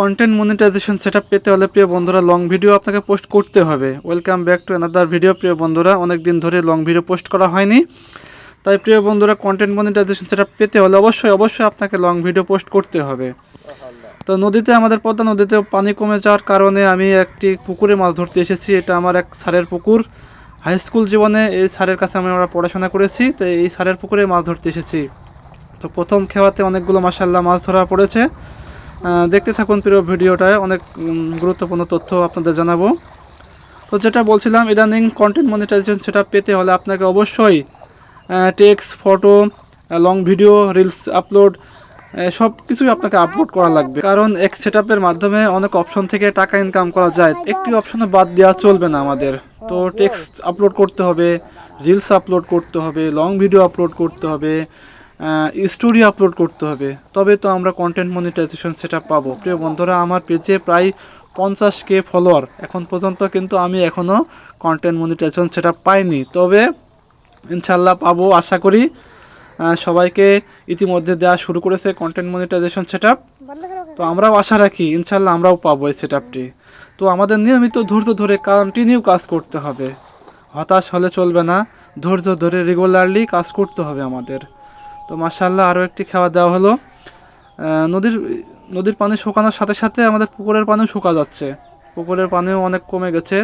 Content monetization setup পেতে হলে প্রিয় বন্ধুরা লং ভিডিও আপনাকে পোস্ট করতে হবে। Welcome back to another video প্রিয় বন্ধুরা। অনেক দিন ধরে লং ভিডিও পোস্ট করা হয়নি। তাই প্রিয় বন্ধুরা কন্টেন্ট মনিটাইজেশন সেটআপ পেতে হলে অবশ্যই অবশ্যই আপনাকে লং ভিডিও পোস্ট করতে হবে। তো নদীতে, আমাদের পদ্মা নদীতে পানি কমে যাওয়ার কারণে আমি একটি পুকুরে মাছ ধরতে এসেছি। এটা আমার এক স্যারের পুকুর। হাই স্কুল জীবনে এই স্যারের কাছে আমি আমরা পড়াশোনা করেছি তো এই স্যারের পুকুরে মাছ ধরতে এসেছি। তো প্রথম খেওয়াতে অনেকগুলো মাসাল্লাহ মাছ ধরা পড়েছে। দেখতে থাকুন প্রিয় ভিডিওটায় অনেক গুরুত্বপূর্ণ তথ্য আপনাদের জানাব। তো যেটা বলছিলাম, ইদানিং কন্টেন্ট মনিটাইজেশন সেটা পেতে হলে আপনাকে অবশ্যই text photo long video reels upload সব কিছুই আপনাকে আপলোড করা লাগবে। কারণ এক সেটআপের মাধ্যমে অনেক অপশন থেকে টাকা ইনকাম করা যায়। একটি অপশনে বাদ দেওয়া চলবে না আমাদের। তো টেক্সট আপলোড করতে হবে রিলস আপলোড করতে হবে লং ভিডিও আপলোড করতে হবে। স্টোরি আপলোড করতে হবে। তবে তো আমরা কন্টেন্ট মনিটাইজেশন সেটা পাবো। প্রিয় বন্ধুরা আমার পেজে প্রায় পঞ্চাশ কে ফলোয়ার এখন পর্যন্ত কিন্তু আমি এখনও কন্টেন্ট মনিটাইজেশন সেটা পাইনি। তবে ইনশাল্লাহ পাবো আশা করি সবাইকে ইতিমধ্যে দেওয়া শুরু করেছে কন্টেন্ট মনিটাইজেশন সেটআপ তো আমরাও আশা রাখি ইনশাল্লাহ আমরাও পাবো এই সেটআপটি তো আমাদের নিয়মিত ধৈর্য ধরে কন্টিনিউ কাজ করতে হবে। হতাশ হলে চলবে না। ধৈর্য ধরে রেগুলারলি কাজ করতে হবে আমাদের। তো মার্শাল্লাহ আরও একটি খাওয়া দেওয়া হলো। নদীর নদীর পানি শুকানোর সাথে সাথে আমাদের পুকুরের পানিও শুকা যাচ্ছে। পুকুরের পানিও অনেক কমে গেছে।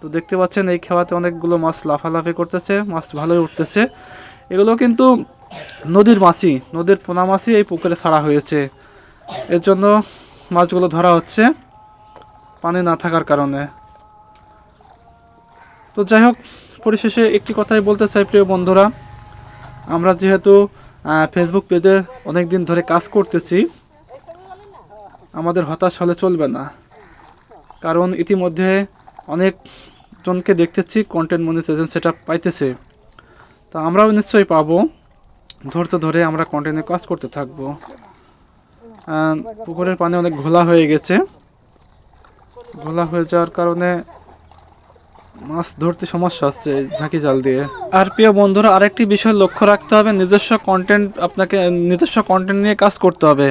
তো দেখতে পাচ্ছেন এই খাওয়াতে অনেকগুলো মাছ লাফালাফি করতেছে, মাছ ভালোই উঠতেছে। এগুলো কিন্তু নদীর মাছই নদীর পোনা মাছই এই পুকুরে ছাড়া হয়েছে। এর জন্য মাছগুলো ধরা হচ্ছে পানি না থাকার কারণে। তো যাই হোক, পরিশেষে একটি কথাই বলতে চাই প্রিয় বন্ধুরা। আমরা যেহেতু ফেসবুক পেজে অনেক দিন ধরে কাজ করতেছি। আমাদের হতাশ হলে চলবে না। কারণ ইতিমধ্যে অনেক জনকে দেখতেছি কন্টেন্ট মনিটাইজেশন সেটা পাইতেছে। তা আমরাও নিশ্চয়ই পাবো। ধৈর্য ধরে আমরা কন্টেন্টে কাজ করতে থাকব। পুকুরের পানি অনেক ঘোলা হয়ে গেছে। ঘোলা হয়ে যাওয়ার কারণে মাছ ধরতে সমস্যা হচ্ছে ঝাঁকি জাল দিয়ে। আর প্রিয় বন্ধুরা, আরেকটি বিষয় লক্ষ্য রাখতে হবে, নিজস্ব কন্টেন্ট আপনাকে, নিজস্ব কন্টেন্ট নিয়ে কাজ করতে হবে।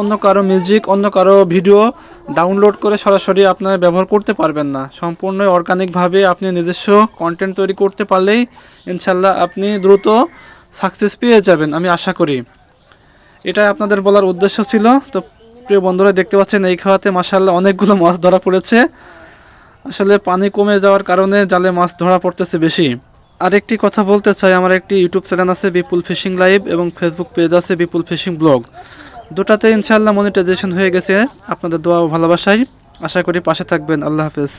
অন্য কারও মিউজিক অন্য কারও ভিডিও ডাউনলোড করে সরাসরি আপনারা ব্যবহার করতে পারবেন না। সম্পূর্ণ অর্গানিকভাবে আপনি নিজস্ব কন্টেন্ট তৈরি করতে পারলেই ইনশাল্লাহ আপনি দ্রুত সাকসেস পেয়ে যাবেন, আমি আশা করি। এটাই আপনাদের বলার উদ্দেশ্য ছিল। তো প্রিয় বন্ধুরা, দেখতে পাচ্ছেন এই খাওয়াতে মাসাল্লাহ অনেকগুলো মাছ ধরা পড়েছে। আসলে পানি কমে যাওয়ার কারণে জালে মাছ ধরা পড়তেছে বেশি। আরেকটি কথা বলতে চাই, আমার একটি ইউটিউব চ্যানেল আছে বিপুল ফিশিং লাইভ এবং ফেসবুক পেজ আছে বিপুল ফিশিং ব্লগ। দুটাতে ইনশাআল্লাহ মনিটাইজেশন হয়ে গেছে। আপনাদের দোয়া ও ভালোবাসায় আশা করি পাশে থাকবেন। আল্লাহ হাফেজ।